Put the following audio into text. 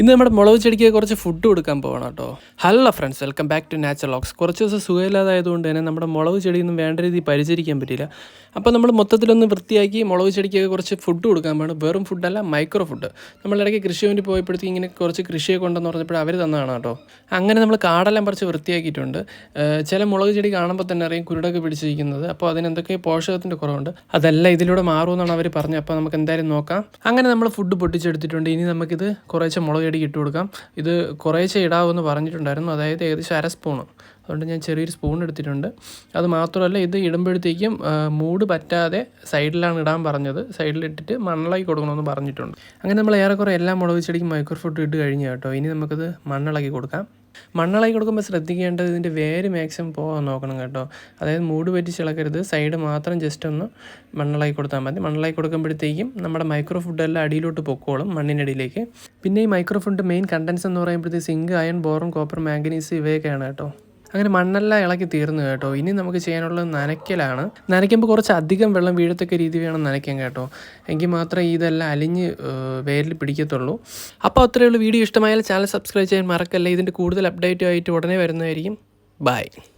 ഇന്ന് നമ്മുടെ മുളക് ചെടിക്ക് കുറച്ച് ഫുഡ് കൊടുക്കാൻ പോകണം കേട്ടോ. Hello friends welcome back to natural looks കുറച്ച് ദിവസം സുഖമില്ലാതായതുകൊണ്ട് തന്നെ നമ്മുടെ മുളക് ചെടിയൊന്നും വേണ്ട രീതിയിൽ പരിചരിക്കാൻ പറ്റില്ല അപ്പോൾ നമ്മൾ മൊത്തത്തിലൊന്ന് വൃത്തിയാക്കി മുളക് ചെടിക്കൊക്കെ കുറച്ച് ഫുഡ് കൊടുക്കാൻ വേണം വെറും ഫുഡല്ല മൈക്രോ ഫുഡ് നമ്മളിടയ്ക്ക് കൃഷി വേണ്ടി പോയപ്പോഴത്തേക്ക് ഇങ്ങനെ കുറച്ച് കൃഷിയൊക്കെ ഉണ്ടെന്ന് പറഞ്ഞപ്പോൾ അവർ തന്നതാണ് കേട്ടോ. അങ്ങനെ നമ്മൾ കാടെല്ലാം പറിച്ച് വൃത്തിയാക്കിയിട്ടുണ്ട്. ചില മുളക് ചെടി കാണുമ്പോൾ തന്നെ അറിയാം കുരുടൊക്കെ പിടിച്ചിരിക്കുന്നത്. അപ്പോൾ അതിന് എന്തൊക്കെ പോഷകത്തിന്റെ കുറവുണ്ട്. അതെല്ലാം ഇതിലൂടെ മാറുമെന്നാണ് അവർ പറഞ്ഞത്. അപ്പോൾ നമുക്ക് എന്തായാലും നോക്കാം. അങ്ങനെ നമ്മൾ ഫുഡ് പൊട്ടിച്ചെടുത്തിട്ടുണ്ട്. ഇനി നമുക്കിത് കുറേശ്ശെ മുളക് ചെടിക്ക് ഇട്ട് കൊടുക്കാം. ഇത് കുറേശ്ശെ ഇടാവുമെന്ന് പറഞ്ഞിട്ടുണ്ടായിരുന്നു. അതായത് ഏകദേശം അര സ്പൂണ്. അതുകൊണ്ട് ഞാൻ ചെറിയൊരു സ്പൂൺ എടുത്തിട്ടുണ്ട്. അത് മാത്രമല്ല ഇത് ഇടുമ്പോഴത്തേക്കും മൂട് പറ്റാതെ സൈഡിലാണ് ഇടാൻ പറഞ്ഞത്. സൈഡിലിട്ടിട്ട് മണ്ണിളക്കി കൊടുക്കണമെന്ന് പറഞ്ഞിട്ടുണ്ട്. അങ്ങനെ നമ്മൾ ഏറെക്കുറെ എല്ലാ മുളക് ചെടിക്കും മൈക്രോഫോട്ട് ഇട്ട് കഴിഞ്ഞു കേട്ടോ. ഇനി നമുക്കത് മണ്ണിളക്കി കൊടുക്കാം. മണ്ണിളക്കി കൊടുക്കുമ്പോൾ ശ്രദ്ധിക്കേണ്ടത് ഇതിന്റെ വേര് മാക്സിമം പോകാൻ നോക്കണം കേട്ടോ. അതായത് മൂട് പറ്റിച്ച് ഇളക്കരുത് സൈഡ് മാത്രം ജസ്റ്റ് ഒന്ന് മണ്ണിളക്കി കൊടുത്താൽ മതി. മണ്ണിളക്കി കൊടുക്കുമ്പോഴത്തേക്കും നമ്മുടെ മൈക്രോ ഫുഡെല്ലാം അടിയിലോട്ട് പൊക്കോളും മണ്ണിനടിയിലേക്ക്. പിന്നെ ഈ മൈക്രോ ഫുഡ് മെയിൻ കണ്ടൻസ് എന്ന് പറയുമ്പോഴത്തേക്ക് സിങ്ക് അയൺ ബോറും കോപ്പർ മാംഗനീസ് ഇവയൊക്കെയാണ് കേട്ടോ. അങ്ങനെ മണ്ണെല്ലാം ഇളക്കി തീർന്നു കേട്ടോ. ഇനി നമുക്ക് ചെയ്യാനുള്ളത് നനയ്ക്കലാണ്. നനയ്ക്കുമ്പോൾ കുറച്ച് അധികം വെള്ളം വീഴത്തക്ക രീതി വേണം നനയ്ക്കാൻ കേട്ടോ. എങ്കിൽ മാത്രമേ ഇതെല്ലാം അലിഞ്ഞ് വേരിൽ പിടിക്കത്തുള്ളൂ. അപ്പോൾ അത്രയേ ഉള്ളൂ. വീഡിയോ ഇഷ്ടമായാൽ ചാനൽ സബ്സ്ക്രൈബ് ചെയ്യാൻ മറക്കല്ലേ. ഇതിന്റെ കൂടുതൽ അപ്ഡേറ്റുമായിട്ട് ഉടനെ വരുന്നതായിരിക്കും. ബൈ.